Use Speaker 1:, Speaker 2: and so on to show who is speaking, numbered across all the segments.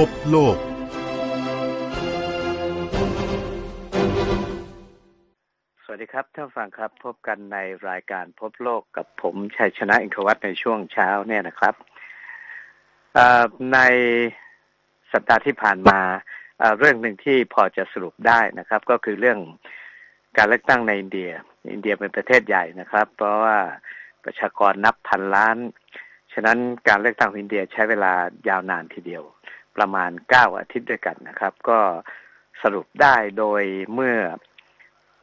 Speaker 1: พบโลก
Speaker 2: สวัสดีครับท่านฟังครับพบกันในรายการพบโลกกับผมชัยชนะอินทวัฒน์ในช่วงเช้าเนี่ยนะครับในสัปดาห์ที่ผ่านมาเรื่องหนึ่งที่พอจะสรุปได้นะครับ ก็คือเรื่องการเลือกตั้งในอินเดีย อินเดียเป็นประเทศใหญ่นะครับ เพราะว่าประชากรนับพันล้าน ฉะนั้นการเลือกตั้งอินเดียใช้เวลายาวนานทีเดียว ประมาณเก้าอาทิตย์ด้วยกันนะครับ ก็สรุปได้โดยเมื่อ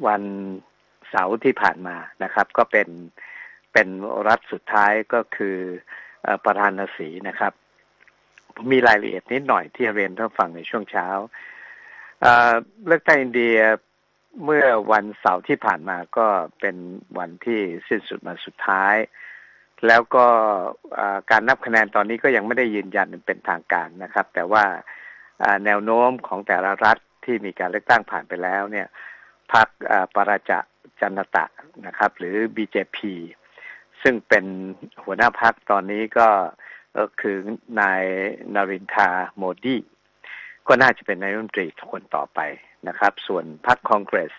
Speaker 2: วันเสาร์ที่ผ่านมานะครับ ก็เป็นเป็นรัฐสุดท้ายก็คือประธานาสีนะครับ ผมมีรายละเอียดนิดหน่อยที่เรียนท่านฟังในช่วงเช้าอ่อเลือกตั้งอินเดียเมื่อวันเสาร์ที่ผ่านมาก็เป็นวันที่สิ้นสุดมาสุดท้าย แล้วก็การนับคะแนนตอนนี้ก็ยังไม่ได้ยืนยันเป็นทางการนะครับ แต่ว่าแนวโน้มของแต่ละรัฐที่มีการเลือกตั้งผ่านไปแล้วเนี่ยพรรคปราจะจันตะนะครับ หรือ BJP ซึ่งเป็นหัวหน้าพรรคตอนนี้ก็คือนายนารินทาโมดีก็น่าจะเป็นนายรัฐมนตรีคนต่อไปนะครับ ส่วนพรรคคองเกรส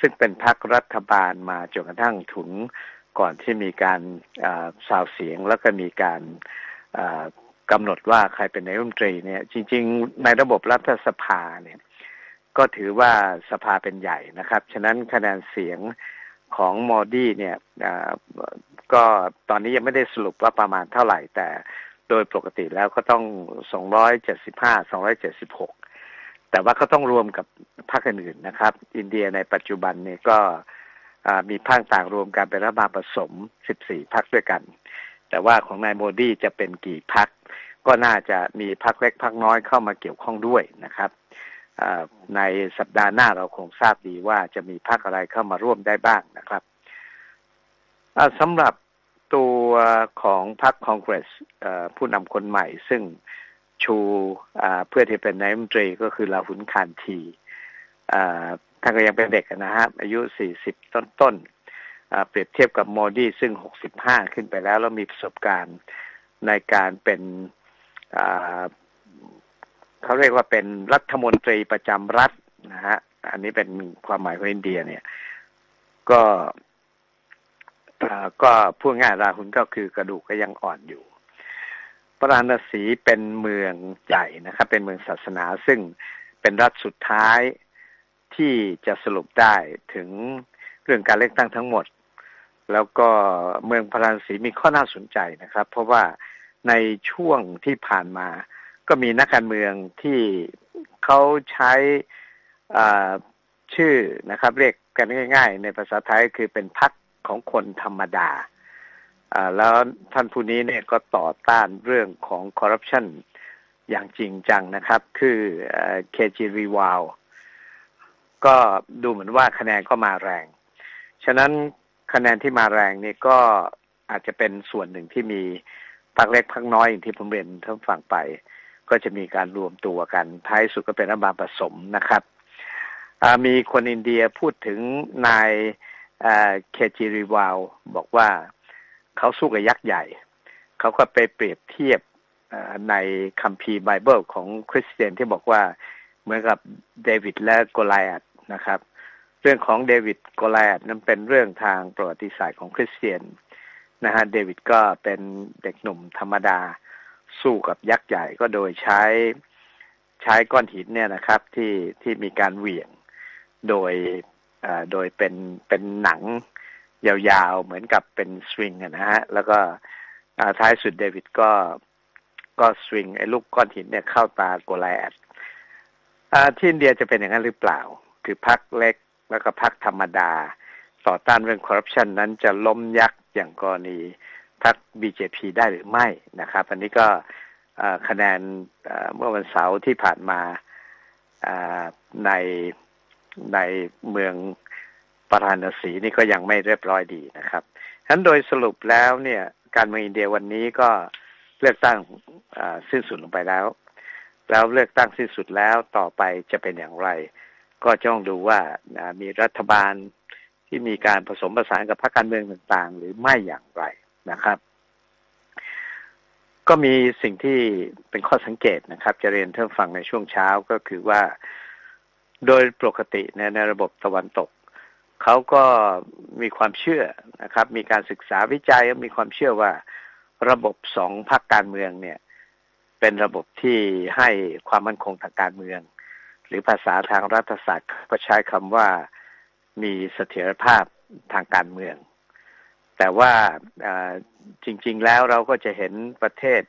Speaker 2: ซึ่งเป็นพรรครัฐบาลมาจนกระทั่งถึง ก่อนที่มีการอ่าสาวเสียงแล้วก็มีการกำหนดว่าใครเป็นนายรัฐมนตรีเนี่ย จริง ๆ ในระบบรัฐสภาเนี่ยก็ถือว่าสภาเป็นใหญ่นะครับ ฉะนั้นคะแนนเสียงของมอดี้เนี่ยก็ตอนนี้ยังไม่ได้สรุปว่าประมาณเท่าไหร่ แต่โดยปกติแล้วก็ต้อง 275 276 แต่ว่าก็ต้องรวมกับพรรคอื่นๆนะครับ อินเดียในปัจจุบันเนี่ยก็ มีพรรคต่างรวมกันเป็นรัฐบาลผสม 14พรรคด้วยกัน แต่ว่าของนายโมดีจะเป็นกี่พรรคก็น่าจะมีพรรคเล็กพรรคน้อยเข้ามาเกี่ยวข้องด้วยนะครับในสัปดาห์หน้าเราคงทราบดีว่าจะมีพรรคอะไรเข้ามาร่วมได้บ้างนะครับสำหรับตัวของพรรคคองเกรสผู้นำคนใหม่ ซึ่งชูเพื่อที่เป็นนายมนตรีก็คือลาหุนคานที ท่านก็ยังเป็นเด็กนะฮะอายุ 40 ต้นๆเปรียบเทียบกับโมดีซึ่ง 65 ขึ้นไปแล้ว แล้วมีประสบการณ์ในการเป็นเขาเรียกว่าเป็นรัฐมนตรีประจำรัฐนะฮะอันนี้เป็นความหมายของอินเดียเนี่ย ก็ก็พูดง่ายราหุนก็คือกระดูกก็ยังอ่อนอยู่ปราณสีเป็นเมืองใหญ่นะครับ เป็นเมืองศาสนาซึ่งเป็นรัฐสุดท้าย ที่จะสรุปได้ถึงเรื่องการเลือกตั้งทั้งหมด แล้วก็เมืองพาราณสีมีข้อน่าสนใจนะครับ เพราะว่าในช่วงที่ผ่านมา ก็มีนักการเมืองที่เขาใช้ชื่อนะครับ เรียกกันง่าย ๆ ในภาษาไทยคือเป็นพรรคของคนธรรมดาแล้วท่านผู้นี้เนี่ยก็ต่อต้านเรื่องของคอร์รัปชันอย่างจริงจังนะครับ คือเคจีรีวาว ก็ดูเหมือนว่าคะแนนก็มาแรง ฉะนั้นคะแนนที่มาแรงนี่ก็อาจจะเป็นส่วนหนึ่งที่มีพรรคเล็กพรรคน้อยอย่างที่ผมเรียนท่านฟังไป ก็จะมีการรวมตัวกันท้ายสุดก็เป็นรัฐบาลผสมนะครับมีคนอินเดียพูดถึงนายเคจิริวาวบอกว่าเขาสู้กับยักษ์ใหญ่ เขาก็ไปเปรียบเทียบในคัมภีร์ไบเบิลของคริสเตียนที่บอกว่า เหมือนกับเดวิดและโกลิอัตนะครับ เรื่องของเดวิดโกลิอัตนั้นเป็นเรื่องทางประวัติศาสตร์ของคริสเตียนนะฮะเดวิดก็เป็นเด็กหนุ่มธรรมดาสู้กับยักษ์ใหญ่ก็โดยใช้ใช้ก้อนหินเนี่ยนะครับที่ที่มีการเหวี่ยงโดยอ่อโดยเป็นเป็นหนังยาวๆ เหมือนกับเป็นสวิงนะฮะ แล้วก็ท้ายสุดเดวิดก็ก็สวิงไอ้ลูกก้อนหินเนี่ยเข้าตาโกลแอด ที่อินเดียจะเป็นอย่างนั้นหรือเปล่า คือพรรคเล็กแล้วก็พรรคธรรมดา ต่อต้านเรื่องคอร์รัปชันนั้นจะล้มยักษ์อย่างกรณีพรรค BJP ได้หรือไม่นะครับ อันนี้ก็คะแนนเมื่อวันเสาร์ที่ผ่านมาในในเมืองปาราณสีนี่ก็ยังไม่เรียบร้อยดีนะครับฉะนั้นโดยสรุปแล้วเนี่ยการเมืองอินเดียวันนี้ก็เลือกตั้งสิ้นสุดลงไปแล้ว แล้วเลือกตั้งสิ้นสุดแล้วต่อไปจะเป็นอย่างไร ก็จะต้องดูว่ามีรัฐบาลที่มีการผสมผสานกับพรรคการเมืองต่างๆ หรือไม่อย่างไรนะครับ ก็มีสิ่งที่เป็นข้อสังเกตนะครับ จะเรียนเท่านฟังในช่วงเช้าก็คือว่า โดยปกติในในระบบตะวันตกเขาก็มีความเชื่อนะครับ มีการศึกษาวิจัยมีความเชื่อว่าระบบสองพรรคการเมืองเนี่ย เป็นระบบที่ให้ความมั่นคงทางการเมือง หรือภาษาทางรัฐศาสตร์ก็ใช้คำว่ามีเสถียรภาพทางการเมือง แต่ว่าจริง ๆ แล้วเราก็จะเห็นประเทศ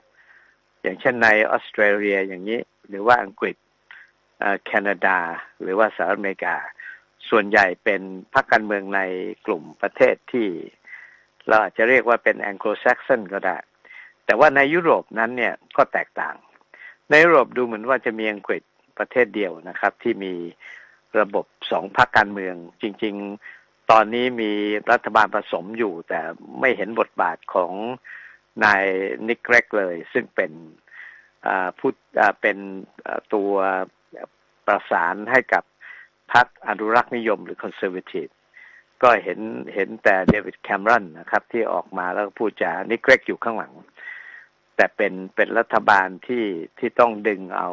Speaker 2: อย่างเช่นในออสเตรเลียอย่างนี้ หรือว่าอังกฤษแคนาดา หรือว่าสหรัฐอเมริกา ส่วนใหญ่เป็นพรรคการเมืองในกลุ่มประเทศที่ เราอาจจะเรียกว่าเป็นแองโกลแซกซอนก็ได้ แต่ว่าในยุโรปนั้นเนี่ยก็แตกต่าง ในยุโรปดูเหมือนว่าจะมีอังกฤษประเทศเดียวนะครับ ที่มีระบบสองพรรคการเมือง จริง ๆ ตอนนี้มีรัฐบาลผสมอยู่ แต่ไม่เห็นบทบาทของนายนิกเกรกเลย ซึ่งเป็นผู้เป็นตัวประสานให้กับพรรคอนุรักษ์นิยมหรือคอนเซอร์เวทีฟก็เห็นเห็นแต่เดวิดแคมรอนนะครับ ที่ออกมาแล้วพูดจานิกเกรกอยู่ข้างหลัง แต่เป็นเป็นรัฐบาลที่ที่ต้องดึงเอา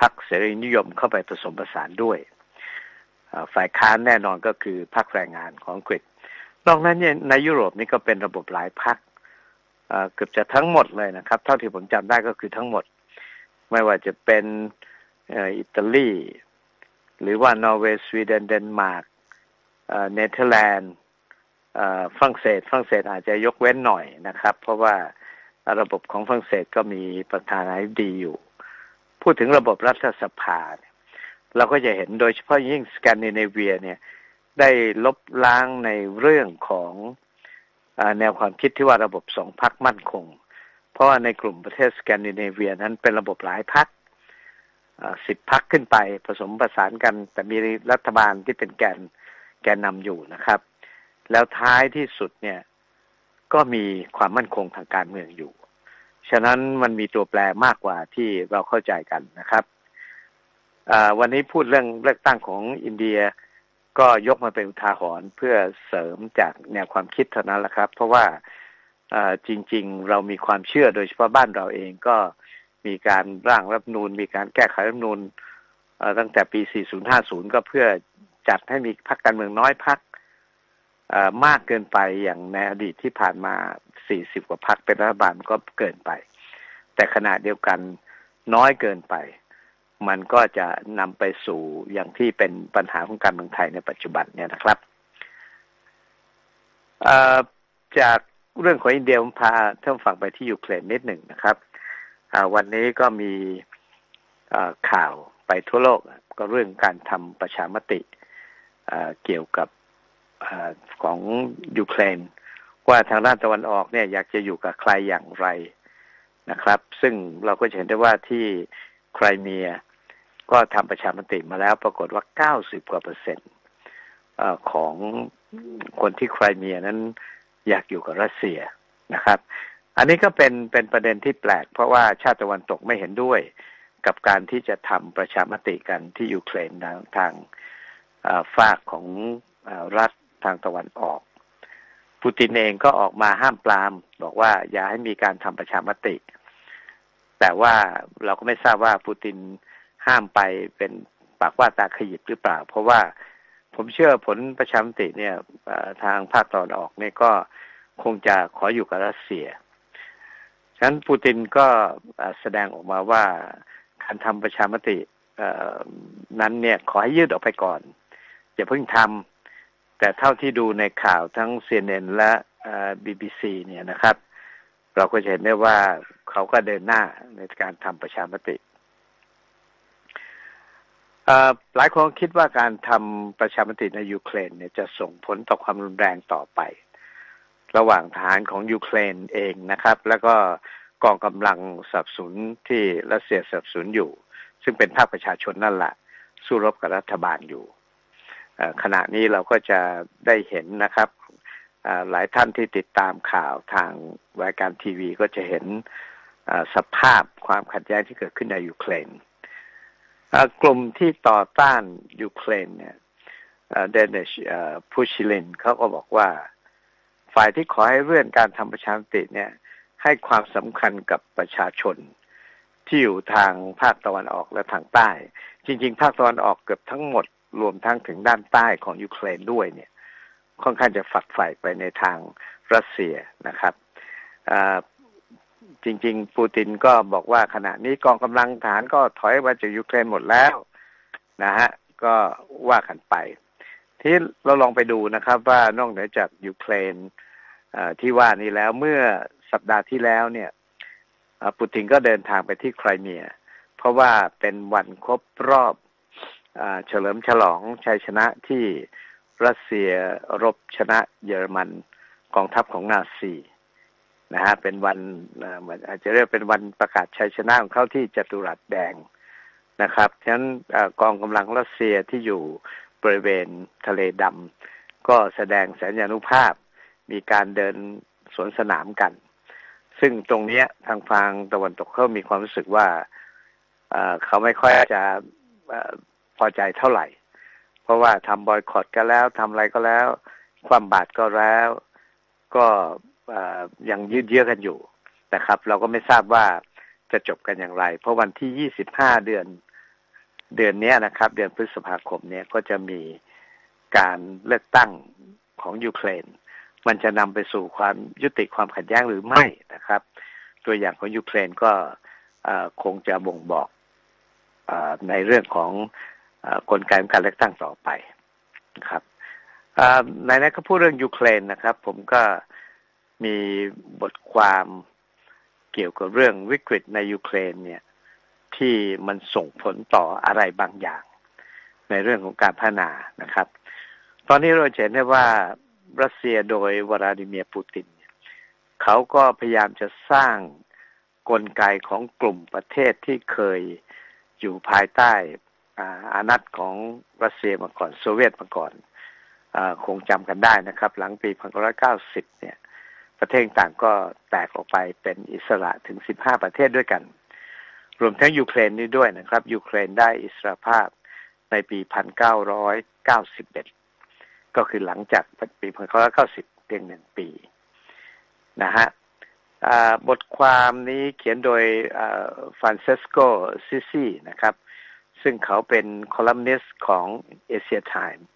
Speaker 2: พรรคเสรีนิยมเข้าไปผสมผสานด้วย ฝ่ายค้านแน่นอนก็คือพรรคแรงงานของอังกฤษ นอกนั้นเนี่ยในยุโรปนี่ก็เป็นระบบหลายพรรคเกือบจะทั้งหมดเลยนะครับ เท่าที่ผมจำได้ก็คือทั้งหมด ไม่ว่าจะเป็นอิตาลีหรือว่านอร์เวย์สวีเดนเดนมาร์กเนเธอร์แลนด์ฝรั่งเศสฝรั่งเศสอาจจะยกเว้นหน่อยนะครับ เพราะว่า ระบบของฝรั่งเศสก็มีประธานาธิบดีอยู่ พูดถึงระบบรัฐสภา เราก็จะเห็นโดยเฉพาะยิ่งสแกนดิเนเวียเนี่ยได้ลบล้างในเรื่องของอแนวความคิดที่ว่าระบบสองพักมั่นคง เพราะว่าในกลุ่มประเทศสแกนดิเนเวียนั้นเป็นระบบหลายพักสิบพักขึ้นไปผสมประสานกัน แต่มีรัฐบาลที่เป็นแกนแกนนำอยู่นะครับ แล้วท้ายที่สุดเนี่ย ก็มีความมั่นคงทางการเมืองอยู่ ฉะนั้นมันมีตัวแปรมากกว่าที่เราเข้าใจกันนะครับวันนี้พูดเรื่องเลือกตั้งของอินเดียก็ยกมาเป็นอุทาหรณ์เพื่อเสริมจากแนวความคิดเท่านั้นแหละครับ เพราะว่าจริง ๆ เรามีความเชื่อโดยเฉพาะบ้านเราเองก็มีการร่างรัฐนูนมีการแก้ไขรัฐนูนตั้งแต่ปี 4050 ก็เพื่อจัดให้มีพรรคการเมืองน้อยพรรค มากเกินไปอย่างในอดีตที่ผ่านมา 40 กว่าพรรคเป็นรัฐบาลก็เกินไป แต่ขณะเดียวกันน้อยเกินไป มันก็จะนำไปสู่อย่างที่เป็นปัญหาของการเมืองไทยในปัจจุบันเนี่ยนะครับจากเรื่องของอินเดียผมพาท่านฟังไปที่ยูเครนนิดหนึ่งนะครับวันนี้ก็มีข่าวไปทั่วโลกก็เรื่องการทำประชามติเกี่ยวกับ อของยูเครนว่าทางด้านตะวันออกเนี่ยอยากจะอยู่กับใครอย่างไรนะครับ ซึ่งเราก็เห็นได้ว่าที่ไครเมีย ก็ทำประชามติมาแล้ว ปรากฏว่า 90 กว่าเปอร์เซ็นต์ของคนที่ไครเมียนั้นอยากอยู่กับรัสเซียนะครับ อันนี้ก็เป็นเป็นประเด็นที่แปลก เพราะว่าชาติตะวันตกไม่เห็นด้วยกับการที่จะทำประชามติกันที่ยูเครนทางทางฝากของอรัฐ ทางตะวันออกปูตินเองก็ออกมาห้ามปราม บอกว่าอย่าให้มีการทำประชามติ แต่ว่าเราก็ไม่ทราบว่าปูตินห้ามไปเป็นปากว่าตาขยิบหรือเปล่า เพราะว่าผมเชื่อผลประชามติเนี่ยทางภาคตะวันออกเนี่ยก็คงจะขออยู่กับรัสเซีย ฉะนั้นปูตินก็แสดงออกมาว่าการทำประชามตินั้นเนี่ยขอให้ยืดออกไปก่อน อย่าเพิ่งทำ แต่เท่าที่ดูในข่าวทั้ง CNN และบีบีซีเนี่ยนะครับ เราก็จะเห็นได้ว่าเขาก็เดินหน้าในการทำประชามติหลายคนคิดว่าการทำประชามติในยูเครนเนี่ยจะส่งผลต่อความรุนแรงต่อไป ระหว่างทหารของยูเครนเองนะครับ แล้วก็กองกำลังสับสนที่รัสเซียสับสนอยู่ ซึ่งเป็นภาคประชาชนนั่นแหละสู้รบกับรัฐบาลอยู่ ขณะนี้เราก็จะได้เห็นนะครับหลายท่านที่ติดตามข่าวทางรายการทีวีก็จะเห็นสภาพความขัดแย้งที่เกิดขึ้นในยูเครนกลุ่มที่ต่อต้านยูเครนเนี่ยเดนิชพูชิลินเขาก็บอกว่า ฝ่ายที่ขอให้เลื่อนการทำประชามติเนี่ย ให้ความสำคัญกับประชาชน ที่อยู่ทางภาคตะวันออกและทางใต้ จริง ๆ ภาคตะวันออกเกือบทั้งหมด รวมทั้งถึงด้านใต้ของยูเครนด้วยเนี่ย ค่อนข้างจะฝักใฝ่ไปในทางรัสเซียนะครับจริง ๆ ปูตินก็บอกว่าขณะนี้กองกำลังฐานก็ถอยมาจากยูเครนหมดแล้วนะฮะก็ว่ากันไป ที่เราลองไปดูนะครับว่านอกเหนือจากยูเครนที่ว่านี้แล้วเมื่อสัปดาห์ที่แล้วเนี่ยปูตินก็เดินทางไปที่ไครเมีย เพราะว่าเป็นวันครบรอบ เฉลิมฉลองชัยชนะที่รัสเซียรบชนะเยอรมันกองทัพของนาซีนะฮะเป็นวันเหมือนอาจจะเรียกเป็นวันประกาศชัยชนะของเขาที่จัตุรัสแดงนะครับฉะนั้นกองกำลังรัสเซียที่อยู่บริเวณทะเลดำก็แสดงสัญญานุภาพ มีการเดินสวนสนามกัน ซึ่งตรงนี้ทางฟังตะวันตกเขามีความรู้สึกว่าเขาไม่ค่อยจะ พอใจเท่าไหร่ เพราะว่าทำบอยคอตก็แล้วทำอะไรก็แล้ว ความบาดก็แล้ว ก็ยังยืดเยื้อกันอยู่นะครับ เราก็ไม่ทราบว่าจะจบกันอย่างไร เพราะวันที่ยี่สิบห้าเดือนเดือนนี้นะครับ เดือนพฤษภาคมเนี่ยก็จะมีการเลือกตั้งของยูเครน มันจะนำไปสู่ความยุติความขัดแย้งหรือไม่นะครับ ตัวอย่างของยูเครนก็คงจะบ่งบอกอในเรื่องของ กลไกการเลือกตั้งต่อไปนะครับในนั้นก็พูดเรื่องยูเครนนะครับ ผมก็มีบทความเกี่ยวกับเรื่องวิกฤตในยูเครนเนี่ย ที่มันส่งผลต่ออะไรบางอย่าง ในเรื่องของการพัฒนานะครับ ตอนนี้เราเห็นได้ว่ารัสเซียโดยวลาดิเมียร์ปูตินเขาก็พยายามจะสร้างกลไกของกลุ่มประเทศที่เคยอยู่ภายใต้ อานัตของรัสเซียมาก่อนโซเวียตมาก่อนอคงจำกันได้นะครับ หลังปี 1990 เนี่ย ประเทศต่างก็แตกออกไปเป็นอิสระถึง 15 ประเทศด้วยกัน รวมทั้งยูเครนนี้ด้วยนะครับ ยูเครนได้อิสรภาพในปี 1991 ก็คือหลังจากปี 1990 เพียงหนึ่งปีนะฮะบทความนี้เขียนโดยฟรานเซสโกซิซีนะครับ ซึ่งเขาเป็นคอลัมนิสต์ของเอเชียไทม์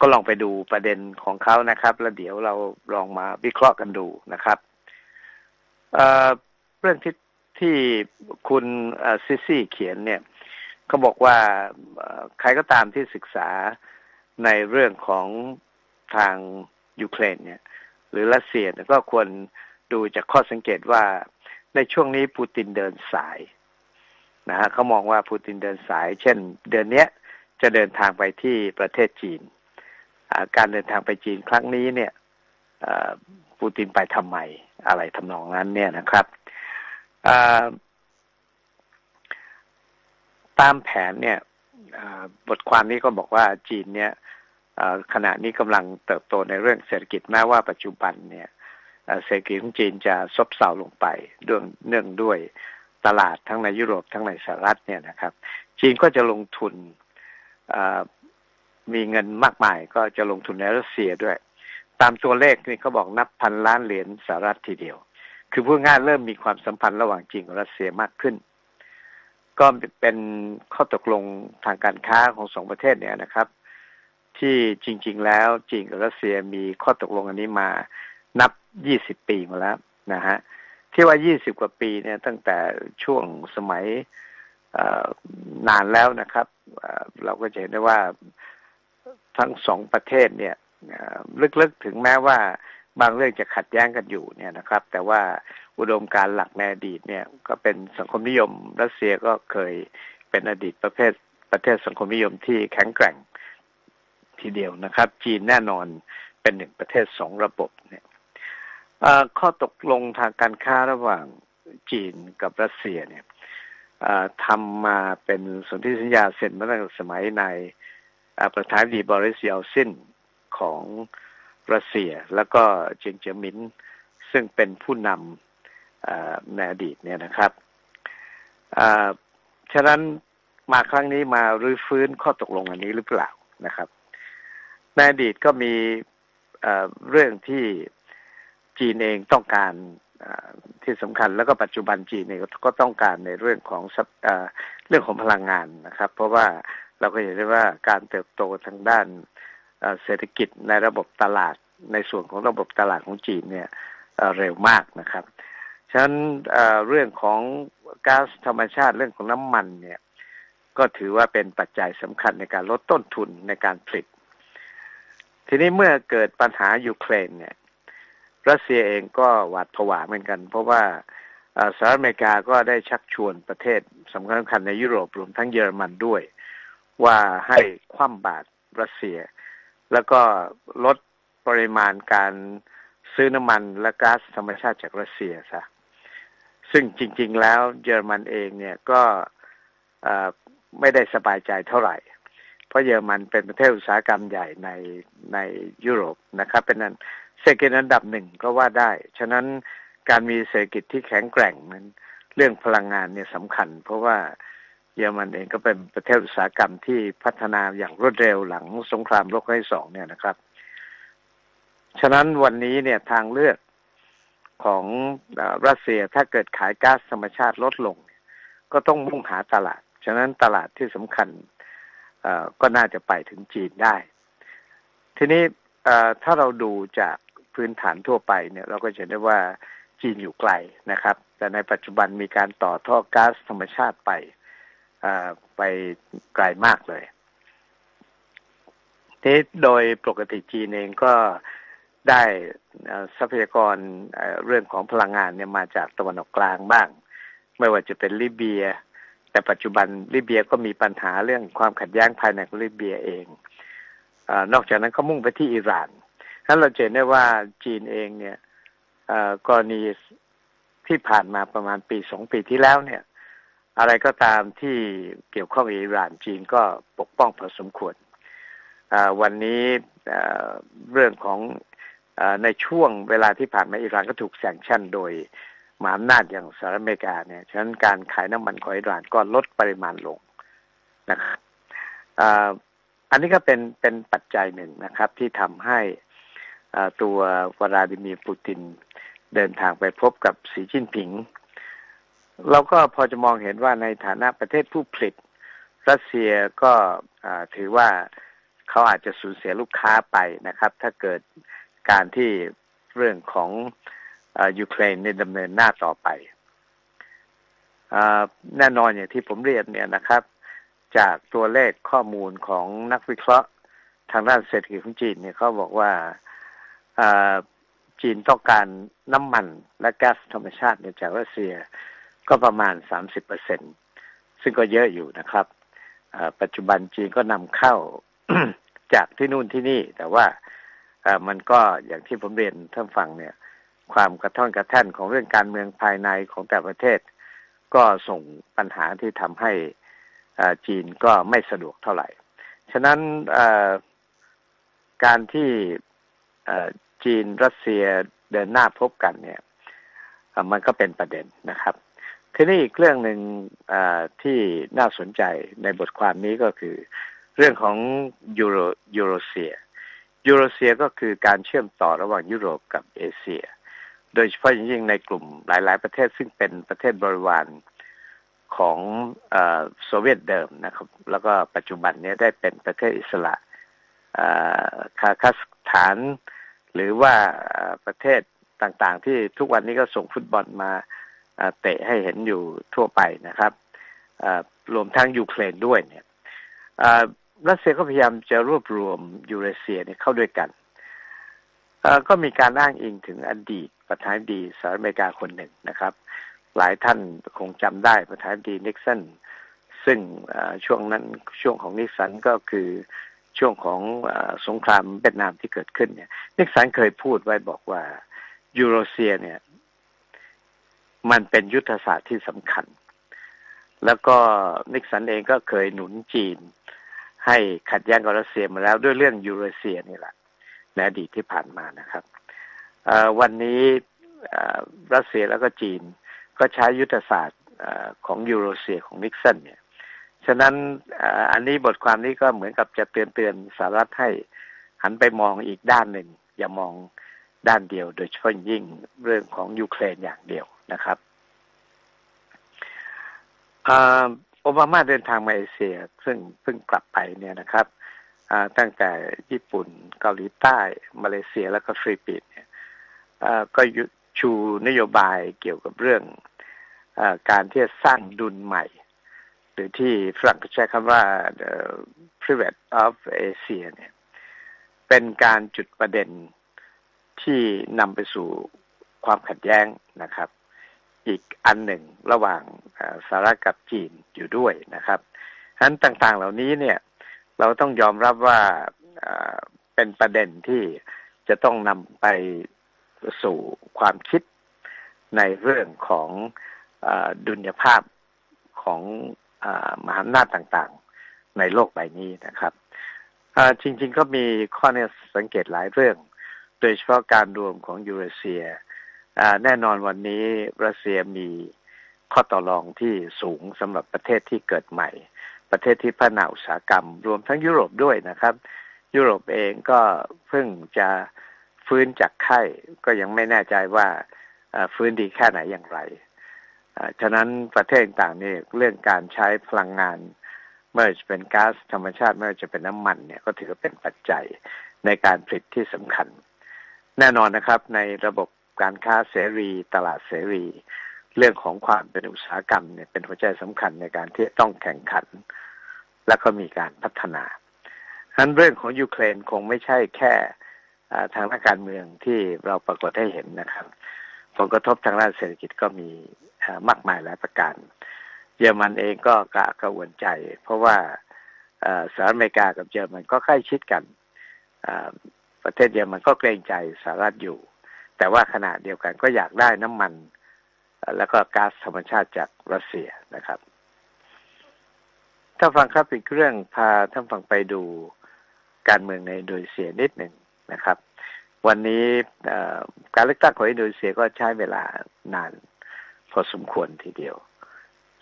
Speaker 2: ก็ลองไปดูประเด็นของเขานะครับ แล้วเดี๋ยวเราลองมาวิเคราะห์กันดูนะครับเรื่องที่ที่คุณซิซี่เขียนเนี่ยเขาบอกว่าใครก็ตามที่ศึกษาในเรื่องของทางยูเครนเนี่ย หรือรัสเซียก็ควรดูจากข้อสังเกตว่าในช่วงนี้ปูตินเดินสาย นะฮะเขามองว่าปูตินเดินสาย เช่น เดือนนี้จะเดินทางไปที่ประเทศจีน การเดินทางไปจีนครั้งนี้เนี่ยปูตินไปทำไมอะไรทำนองนั้นเนี่ยนะครับตามแผนเนี่ยบทความนี้ก็บอกว่าจีนเนี่ยขณะนี้กำลังเติบโตในเรื่องเศรษฐกิจแม้ว่าปัจจุบันเนี่ยเศรษฐกิจของจีนจะซบเซาลงไปด้วยเนื่องด้วย ตลาดทั้งในยุโรปทั้งในสหรัฐเนี่ยนะครับ จีนก็จะลงทุนมีเงินมากมายก็จะลงทุนในรัสเซียด้วย ตามตัวเลขนี่เขาบอกนับพันล้านเหรียญสหรัฐทีเดียว คือพูดง่ายเริ่มมีความสัมพันธ์ระหว่างจีนกับรัสเซียมากขึ้น ก็เป็นข้อตกลงทางการค้าของสองประเทศเนี่ยนะครับ ที่จริง ๆ แล้วจีนกับรัสเซียมีข้อตกลงอันนี้มานับยี่สิบปีมาแล้วนะฮะ ที่ว่ายี่สิบกว่าปีเนี่ยตั้งแต่ช่วงสมัยนานแล้วนะครับเราก็จะเห็นได้ว่าทั้งสองประเทศเนี่ยลึกๆถึงแม้ว่าบางเรื่องจะขัดแย้งกันอยู่เนี่ยนะครับ แต่ว่าอุดมการหลักในอดีตเนี่ย ก็เป็นสังคมนิยม รัสเซียก็เคยเป็นอดีตประเภทประเทศสังคมนิยมที่แข็งแกร่งทีเดียวนะครับ จีนแน่นอนเป็นหนึ่งประเทศสองระบบเนี่ย ข้อตกลงทางการค้าระหว่างจีนกับรัสเซียเนี่ยทำมาเป็นสนธิสัญญาเซ็นมาตั้งแต่สมัยในประธานดีบริสยาซินของรัสเซีย แล้วก็เจิงเจียมินซึ่งเป็นผู้นำในอดีตเนี่ยนะครับฉะนั้นมาครั้งนี้มารื้อฟื้นข้อตกลงอันนี้หรือเปล่านะครับในอดีตก็มีเรื่องที่ จีนเองต้องการที่สำคัญแล้วก็ปัจจุบันจีนเนี่ยก็ต้องการในเรื่องของเรื่องของพลังงานนะครับ เพราะว่าเราก็เห็นได้ว่าการเติบโตทางด้านเศรษฐกิจในระบบตลาดในส่วนของระบบตลาดของจีนเนี่ยเร็วมากนะครับฉะนั้นเรื่องของก๊าซธรรมชาติเรื่องของน้ำมันเนี่ยก็ถือว่าเป็นปัจจัยสำคัญในการลดต้นทุนในการผลิต ทีนี้เมื่อเกิดปัญหายูเครนเนี่ย รัสเซียเองก็หวาดผวาเหมือนกัน เพราะว่าสหรัฐอเมริกาก็ได้ชักชวนประเทศสำคัญสำคัญในยุโรปรวมทั้งเยอรมันด้วย ว่าให้คว่ำบาตรรัสเซีย แล้วก็ลดปริมาณการซื้อน้ำมันและก๊าซธรรมชาติจากรัสเซียซะซึ่งจริง ๆ แล้วเยอรมันเองเนี่ยก็ไม่ได้สบายใจเท่าไหร่ เพราะเยอรมันเป็นประเทศอุตสาหกรรมใหญ่ในในยุโรปนะครับ เป็นนั้น ศรษฐกิจอันดับหนึ่งก็ว่าได้ ฉะนั้นการมีเศรษฐกิจที่แข็งแกร่งนั้นเรื่องพลังงานเนี่ยสำคัญ เพราะว่าเยอรมันเองก็เป็นประเทศอุตสาหกรรมที่พัฒนาอย่างรวดเร็วหลังสงครามโลกครั้งที่สองเนี่ยนะครับ ฉะนั้นวันนี้เนี่ยทางเลือกของรัสเซียถ้าเกิดขายก๊าซธรรมชาติลดลง ก็ต้องมุ่งหาตลาด ฉะนั้นตลาดที่สำคัญก็น่าจะไปถึงจีนได้ ทีนี้ถ้าเราดูจาก พื้นฐานทั่วไปเนี่ยเราก็จะได้ว่าจีนอยู่ไกลนะครับ แต่ในปัจจุบันมีการต่อท่อก๊าซธรรมชาติไปไปไกลมากเลยนี้โดยปกติจีนเองก็ได้ทรัพยากรเรื่องของพลังงานเนี่ยมาจากตะวันออกกลางบ้าง ไม่ว่าจะเป็นลิเบีย แต่ปัจจุบันลิเบียก็มีปัญหาเรื่องความขัดแย้งภายในลิเบียเองอนอกจากนั้นก็มุ่งไปที่อิหร่าน ถ้าเราเห็นได้ว่าจีนเองเนี่ยกรณีที่ผ่านมาประมาณปีสองปีที่แล้วเนี่ย อะไรก็ตามที่เกี่ยวข้องกับอิหร่านจีนก็ปกป้องพอสมควรวันนี้เรื่องของในช่วงเวลาที่ผ่านมาอิหร่านก็ถูกแซงชั่นโดยมหาอำนาจอย่างสหรัฐอเมริกาเนี่ย ฉะนั้นการขายน้ำมันของอิหร่านก็ลดปริมาณลงนะครับอันนี้ก็เป็นเป็นปัจจัยหนึ่งนะครับ ที่ทำให้ ตัววลาดิมีร์ปูตินเดินทางไปพบกับสีจิ้นผิง เราก็พอจะมองเห็นว่าในฐานะประเทศผู้ผลิต รัสเซียก็ถือว่าเขาอาจจะสูญเสียลูกค้าไปนะครับ ถ้าเกิดการที่เรื่องของยูเครนในดำเนินหน้าต่อไปแน่นอนอย่างที่ผมเรียนเนี่ยนะครับ จากตัวเลขข้อมูลของนักวิเคราะห์ทางด้านเศรษฐกิจของจีนเนี่ยเขาบอกว่า จีนต้องการน้ำมันและแก๊สธรรมชาติจากรัสเซียก็ประมาณสามสิบเปอร์เซ็นซึ่งก็เยอะอยู่นะครับปัจจุบันจีนก็นำเข้าจากที่นู่นที่นี่ แต่ว่ามันก็อย่างที่ผมเรียนท่านฟังเนี่ย ความกระท่อนกระแท่นของเรื่องการเมืองภายในของแต่ประเทศ ก็ส่งปัญหาที่ทำให้จีนก็ไม่สะดวกเท่าไหร่ ฉะนั้นการที่ จีนรัสเซียเดินหน้าพบกันเนี่ยมันก็เป็นประเด็นนะครับ ทีนี้อีกเรื่องหนึ่งที่น่าสนใจในบทความนี้ก็คือ เรื่องของยูโรยูโรเซียยูโรเซียก็คือการเชื่อมต่อระหว่างยุโรปกับเอเชีย โดยเฉพาะยิ่งในกลุ่มหลาย ๆ ประเทศซึ่งเป็นประเทศบริวารของโซเวียตเดิมนะครับ แล้วก็ปัจจุบันนี้ได้เป็นประเทศอิสระคาคัสถาน หรือว่าประเทศต่างๆ ที่ทุกวันนี้ก็ส่งฟุตบอลมาเตะให้เห็นอยู่ทั่วไปนะครับรวมทั้งยูเครนด้วยเนี่ยรัสเซียก็พยายามจะรวบรวมยูเรเซียเนี่ยเข้าด้วยกันก็มีการอ้างอิงถึงอดีตประธานาธิบดีสหรัฐอเมริกาคนหนึ่งนะครับ หลายท่านคงจำได้ประธานาธิบดีนิกสันซึ่งช่วงนั้นช่วงของนิกสันก็คือ ช่วงของอสงครามเวียดนามที่เกิดขึ้นเนี่ยนิกสันเคยพูดไว้บอกว่ายูโรเซียเนี่ย มันเป็นยุทธศาสตร์ที่สำคัญ แล้วก็นิกสันเองก็เคยหนุนจีน ให้ขัดแย้งกับรัสเซียมาแล้วด้วยเรื่องยูโรเซียนี่แหละในอดีตที่ผ่านมานะครับวันนี้รัสเซียแล้วก็จีนก็ใช้ยุทธศาสตร์ของยูโรเซียของนิกสันเนี่ย ฉะนั้นอันนี้บทความนี้ก็เหมือนกับจะเตือนเตือนสหรัฐให้หันไปมองอีกด้านหนึ่ง อย่ามองด้านเดียว โดยเฉพาะยิ่งเรื่องของยูเครนอย่างเดียวนะครับโอบามาเดินทางมาเอเชีย ซึ่งเพิ่งกลับไปเนี่ยนะครับตั้งแต่ญี่ปุ่นเกาหลีใต้ มาเลเซียแล้วก็ฟิลิปปินส์เนี่ยก็ชูนโยบายเกี่ยวกับเรื่องอการที่จะสร้างดุลใหม่ หรือที่ฝรั่งใช้คำว่า the private of Asia เนี่ยเป็นการจุดประเด็นที่นำไปสู่ความขัดแย้งนะครับ อีกอันหนึ่งระหว่างสหรัฐกับจีนอยู่ด้วยนะครับฉะนั้นต่างๆเหล่านี้เนี่ยเราต้องยอมรับว่าเป็นประเด็นที่จะต้องนำไปสู่ความคิดในเรื่องของอดุลยภาพของ มหาอำนาจต่างๆ ในโลกใบนี้นะครับจริงๆก็มีข้อนี้สังเกตหลายเรื่อง โดยเฉพาะการรวมของยูเรเซียแน่นอนวันนี้รัสเซียมีข้อต่อรองที่สูงสำหรับประเทศที่เกิดใหม่ ประเทศที่พัฒนาอุตสาหกรรม รวมทั้งยุโรปด้วยนะครับ ยุโรปเองก็เพิ่งจะฟื้นจากไข้ก็ยังไม่แน่ใจว่าฟื้นดีแค่ไหนอย่างไร ฉะนั้นประเทศต่างนี่เรื่องการใช้พลังงานไม่ว่าจะเป็นก๊าซธรรมชาติไม่ว่าจะเป็นน้ำมันเนี่ยก็ถือเป็นปัจจัยในการผลิตที่สำคัญ แน่นอนนะครับในระบบการค้าเสรีตลาดเสรี เรื่องของความเป็นอุตสาหกรรมเนี่ยเป็นหัวใจสำคัญในการที่ต้องแข่งขัน และก็มีการพัฒนาฉะนั้นเรื่องของยูเครนคงไม่ใช่แค่ทางด้านการเมืองที่เราปรากฏให้เห็นนะครับ ผลกระทบทางด้านเศรษฐกิจก็มีมากมายหลายประการ เยอรมันเองก็กระกระวนใจ เพราะว่าสหรัฐอเมริกากับเยอรมันก็ใกล้ชิดกันประเทศเยอรมันก็เกรงใจสหรัฐอยู่ แต่ว่าขณะเดียวกันก็อยากได้น้ำมัน แล้วก็ก๊าซธรรมชาติจากรัสเซียนะครับถ้าฟังครับอีกเรื่องพาท่านฟังไปดูการเมืองในโดนีเซียนิดหนึ่งนะครับ วันนี้การเลือกตั้งของอินโดนีเซียก็ใช้เวลานานพอสมควรทีเดียว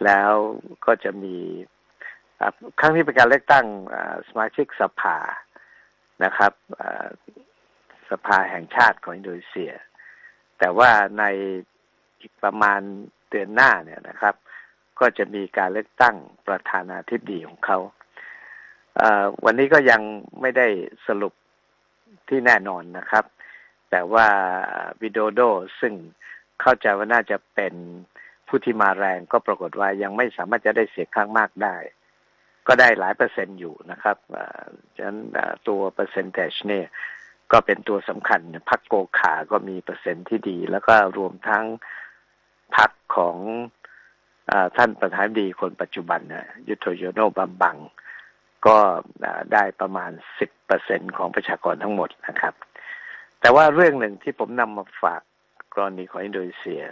Speaker 2: แล้วก็จะมีครั้งนี้เป็นการเลือกตั้งสมาชิกสภานะครับสภาแห่งชาติของอินโดนีเซีย แต่ว่าในอีกประมาณเดือนหน้าเนี่ยนะครับ ก็จะมีการเลือกตั้งประธานาธิบดีของเขาวันนี้ก็ยังไม่ได้สรุป ที่แน่นอนนะครับ แต่ว่าวิโดโดซึ่งเข้าใจว่าน่าจะเป็นผู้ที่มาแรงก็ปรากฏว่ายังไม่สามารถจะได้เสียงข้างมากได้ ก็ได้หลายเปอร์เซ็นต์อยู่นะครับฉะนั้นตัวเปอร์เซ็นต์แทชเนี่ยก็เป็นตัวสำคัญพักโกขาก็มีเปอร์เซ็นต์ที่ดี แล้วก็รวมทั้งพักของอท่านประธานดีคนปัจจุบันนะยุทธโยโนบัมบัง ก็ได้ประมาณสิบเปอร์เซ็นของประชากรทั้งหมดนะครับ แต่ว่าเรื่องหนึ่งที่ผมนำมาฝากกรณีของอินโดนีเซีย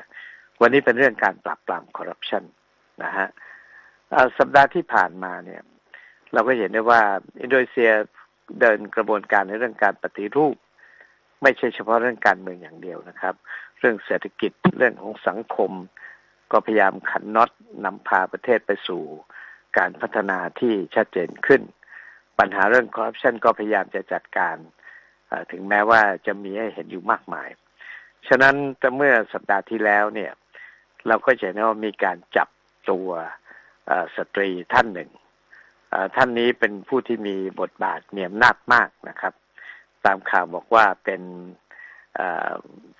Speaker 2: วันนี้เป็นเรื่องการปราบปรามคอร์รัปชันนะฮะสัปดาห์ที่ผ่านมาเนี่ย เราก็เห็นได้ว่าอินโดนีเซียเดินกระบวนการในเรื่องการปฏิรูป ไม่ใช่เฉพาะเรื่องการเมืองอย่างเดียวนะครับ เรื่องเศรษฐกิจเรื่องของสังคม ก็พยายามขันน็อตนำพาประเทศไปสู่ การพัฒนาที่ชัดเจนขึ้น ปัญหาเรื่องคอร์รัปชันก็พยายามจะจัดการถึงแม้ว่าจะมีให้เห็นอยู่มากมาย ฉะนั้นแต่เมื่อสัปดาห์ที่แล้วเนี่ย เราก็จะเห็นว่ามีการจับตัวสตรีท่านหนึ่ง ท่านนี้เป็นผู้ที่มีบทบาทมีอำนาจมากนะครับ ตามข่าวบอกว่าเป็น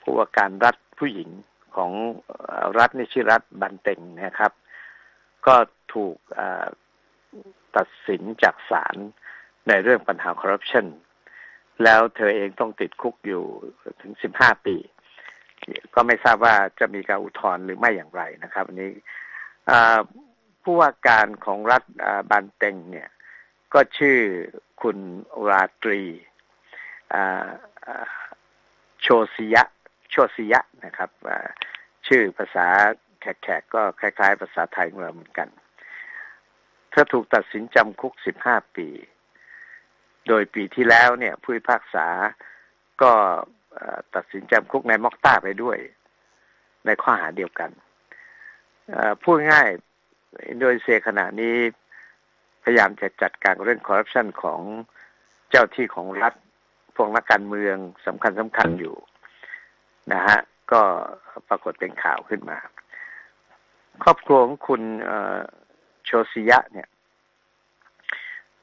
Speaker 2: ผู้ว่าการรัฐผู้หญิงของรัฐนี่ชื่อรัฐบันเต็งนะครับ ก็ถูกตัดสินจากศาลในเรื่องปัญหาคอร์รัปชันแล้วเธอเองต้องติดคุกอยู่ถึงสิบห้าปี ก็ไม่ทราบว่าจะมีการอุทธรณ์หรือไม่อย่างไรนะครับอันนี้ผู้ว่าการของรัฐบันเต็งเนี่ย ก็ชื่อคุณราตรีโชซิยะโชซิยะนะครับชื่อภาษา แขกๆก็คล้ายๆ ภาษาไทยเหมือนกัน เธอถูกตัดสินจำคุกสิบห้าปี โดยปีที่แล้วเนี่ยผู้พิพากษาก็ตัดสินจำคุกในมอกต้าไปด้วย ในข้อหาเดียวกันพูดง่ายอินโดนีเซียขณะนี้พยายามจะจัดการเรื่องคอร์รัปชันของเจ้าที่ของรัฐพวกนักการเมืองสำคัญสำคัญอยู่นะฮะ ก็ปรากฏเป็นข่าวขึ้นมา ครอบครัวของคุณโชซิยะเนี่ย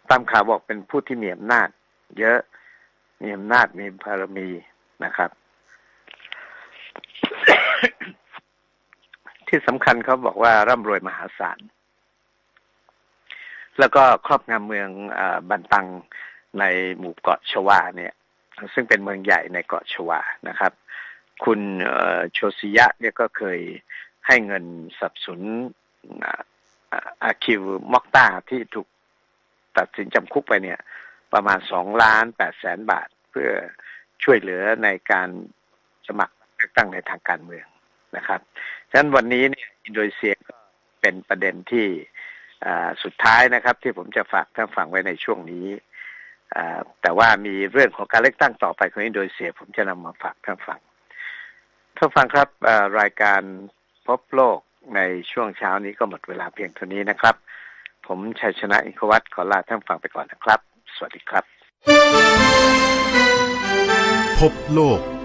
Speaker 2: ตามข่าวบอกเป็นผู้ที่มีอำนาจ เยอะมีอำนาจมีบารมีนะครับ ที่สำคัญเขาบอกว่าร่ำรวยมหาศาล แล้วก็ครอบงำเมืองอบันตังในหมู่เกาะชวาเนี่ย ซึ่งเป็นเมืองใหญ่ในเกาะชวานะครับ คุณโชซิยะเนี่ยก็เคย ให้เงินสับสนอาคิวมอกตาที่ถูกตัดสินจำคุกไปเนี่ย ประมาณสองล้านแปดแสนบาท เพื่อช่วยเหลือในการสมัครเลือกตั้งในทางการเมืองนะครับฉะนั้นวันนี้เนี่ยอินโดนีเซียก็เป็นประเด็นที่สุดท้ายนะครับ ที่ผมจะฝากท่านฟังไว้ในช่วงนี้แต่ว่ามีเรื่องของการเลือกตั้งต่อไปของอินโดนีเซีย ผมจะนำมาฝากท่านฟังท่านฟังครับรายการ พบโลกในช่วงเช้านี้ก็หมดเวลาเพียงเท่านี้นะครับ ผมชัยชนะอินทวัตขอลาท่านฟังไปก่อนนะครับ สวัสดีครับ
Speaker 1: พบโลก